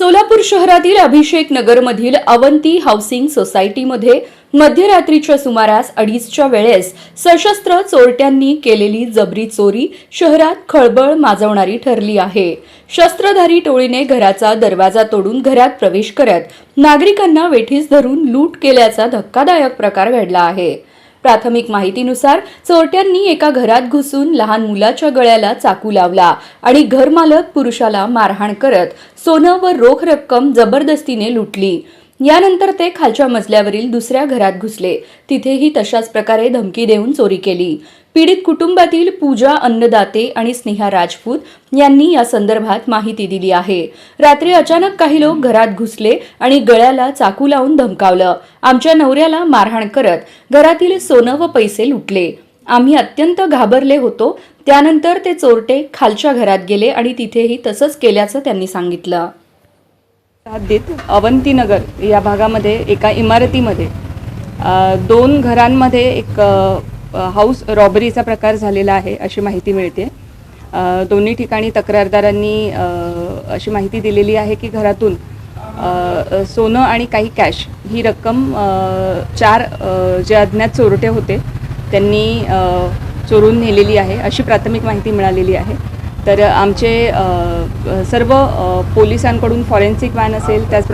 सोलापूर शहरातील अभिषेक नगरमधील अवंती हाऊसिंग सोसायटीमध्ये मध्यरात्रीच्या सुमारास अडीचच्या वेळेस सशस्त्र चोरट्यांनी केलेली जबरी चोरी शहरात खळबळ माजवणारी ठरली आहे. शस्त्रधारी टोळीने घराचा दरवाजा तोडून घरात प्रवेश करत नागरिकांना वेठीस धरून लूट केल्याचा धक्कादायक प्रकार घडला आहे. प्राथमिक माहितीनुसार चोरट्यांनी एका घरात घुसून लहान मुलाच्या गळ्याला चाकू लावला आणि घरमालक पुरुषाला मारहाण करत सोनं व रोख रक्कम जबरदस्तीने लुटली. यानंतर ते खालच्या मजल्यावरील दुसऱ्या घरात घुसले. तिथेही तशाच प्रकारे धमकी देऊन चोरी केली. पीडित कुटुंबातील पूजा अन्नदाते आणि स्नेहा राजपूत यांनी या संदर्भात माहिती दिली आहे. रात्री अचानक काही लोक घरात घुसले आणि गळ्याला चाकू लावून धमकावलं. आमच्या नवऱ्याला मारहाण करत घरातील सोनं व पैसे लुटले. आम्ही अत्यंत घाबरले होतो. त्यानंतर ते चोरटे खालच्या घरात गेले आणि तिथेही तसंच केल्याचं त्यांनी सांगितलं. हद्दीत अवंतीनगर या भागामध्ये एका इमारतीमध्ये दोन घरांमध्ये एक हाऊस रॉबरीचा प्रकार झालेला आहे अशी माहिती मिळते. दोन्ही ठिकाणी तक्रारदारांनी अशी माहिती दिलेली आहे की घरातून सोनं आणि काही कॅश ही रक्कम चार जे अज्ञात चोरटे होते त्यांनी चोरून नेलेली आहे अशी प्राथमिक माहिती मिळालेली आहे. तर आमचे सर्व पोलिसांकडून फॉरेन्सिक वॅन असेल त्याच